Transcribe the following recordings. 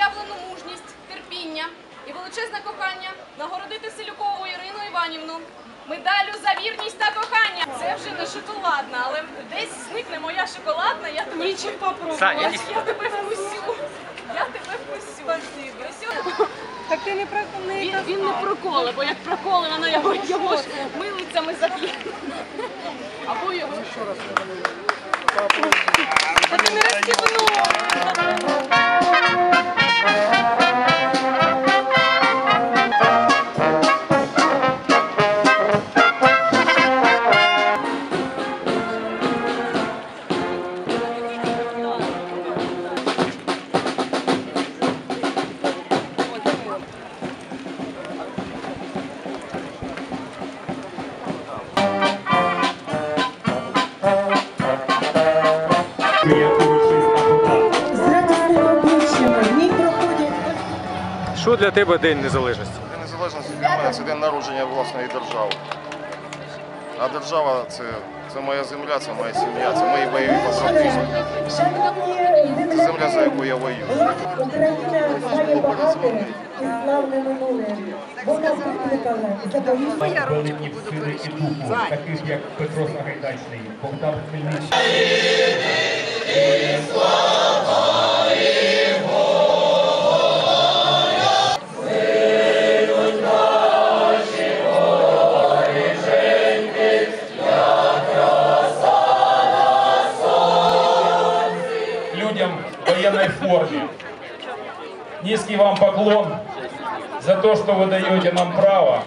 проявлену мужність, терпіння і величезне кохання нагородити Селюкову Ірину Іванівну медаллю за вірність та кохання. Це вже не шоколадна, але десь зникне моя шоколадна, я тебе нічим попробую. Я тебе вкусю. Я тебе вкусю. Вкусю. Так ти не про не Він, він не проколе, бо як проколе, вона його, його ж милицями заб'є. Або його. Та ти не розстібнула. Для тебе День Незалежності? День незалежності для мене це день народження власної держави. А держава це, це моя земля, це моя сім'я, це мої бойові побратими. Це земля, за яку я воюю. Великі сили і духу, таких як Петро Сагайдачний, Богдан Хмельницький. людям в военной форме. Низкий вам поклон за то, что вы даете нам право,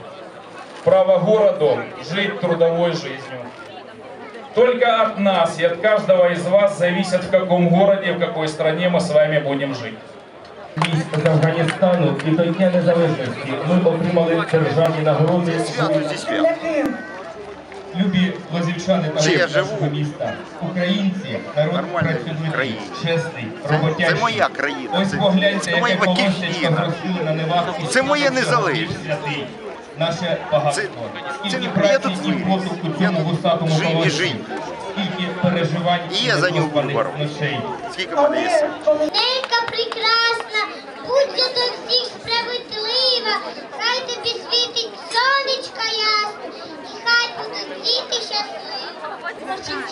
право городу жить трудовой жизнью. Только от нас и от каждого из вас зависит, в каком городе, в какой стране мы с вами будем жить. Військ з Афганістану і до Дня Незалежності ми отримали державні нагороди. Любі лозівчани та гості нашого живу? міста, українці, народ Нормальній чесний, Це- роботящий. це моя країна, Ось це- погляньте, яке моя батьківщина. зростили на невах. Це моє незалежність. Наше багатство. Скільки праці і виріс. поту у Я цьому тут гусатому колосі. Скільки переживань І я за нього ночей. Скільки мене є? Ненька прекрасна, будь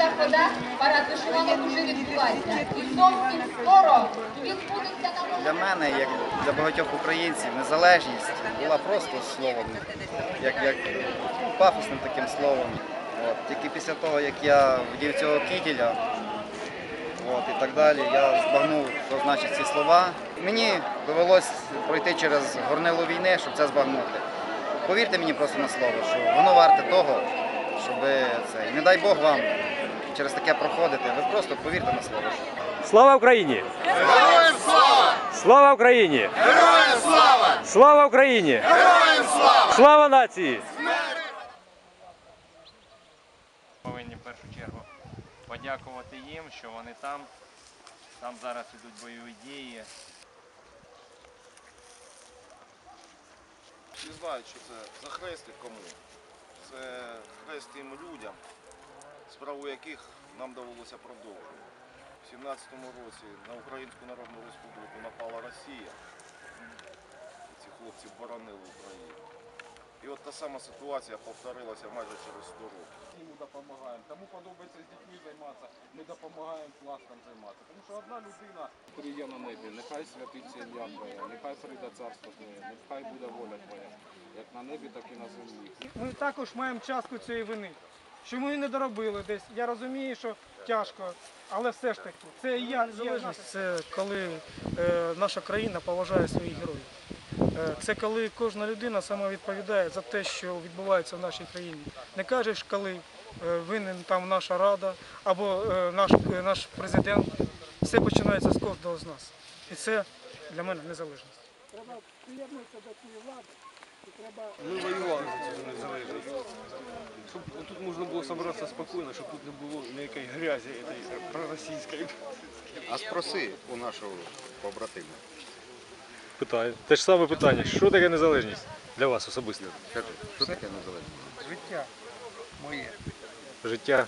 Вчиться хода, парад вишиванок уже відбувається. І зовсім скоро відбудеться на Для мене, як для багатьох українців, незалежність була просто словом, як, як пафосним таким словом. От. Тільки після того, як я вдів цього кітеля от, і так далі, я збагнув, що значить ці слова. Мені довелось пройти через горнило війни, щоб це збагнути. Повірте мені просто на слово, що воно варте того, щоб це. І не дай Бог вам через таке проходити. Ви просто повірте на слово. Слава Україні! Героям слава! Слава Україні! Героям слава! Слава Україні! Героям слава! Слава нації! повинні в першу чергу подякувати їм, що вони там. Там зараз ідуть бойові дії. Всі знають, що це за хрестик кому. Це хрест тим людям, справу яких нам довелося продовжувати. У 17-му році на Українську Народну Республіку напала Росія. І ці хлопці боронили Україну. І от та сама ситуація повторилася майже через 100 років. йому допомагаємо. Кому подобається з дітьми займатися, ми допомагаємо пластом займатися. Тому що одна людина є на небі, нехай святиться ім'я Твоє, нехай прийде царство Твоє, нехай буде воля Твоя, як на небі, так і на землі. Ми також маємо частку цієї вини. Що ми не доробили десь. Я розумію, що тяжко, але все ж таки, це і я незалежність. Це коли е, наша країна поважає своїх героїв. Е, це коли кожна людина сама відповідає за те, що відбувається в нашій країні. Не кажеш, коли е, винен там наша рада або е, наш, е, наш президент. Все починається з кожного з нас. І це для мене незалежність. Ми воювали за цю незалежність. Щоб тут можна було зібратися спокійно, щоб тут не було ніякої грязі проросійської. А спроси у нашого побратима. Питаю. Те ж саме питання. Що таке незалежність для вас особисто? Скажи, що таке незалежність? Життя моє. Життя.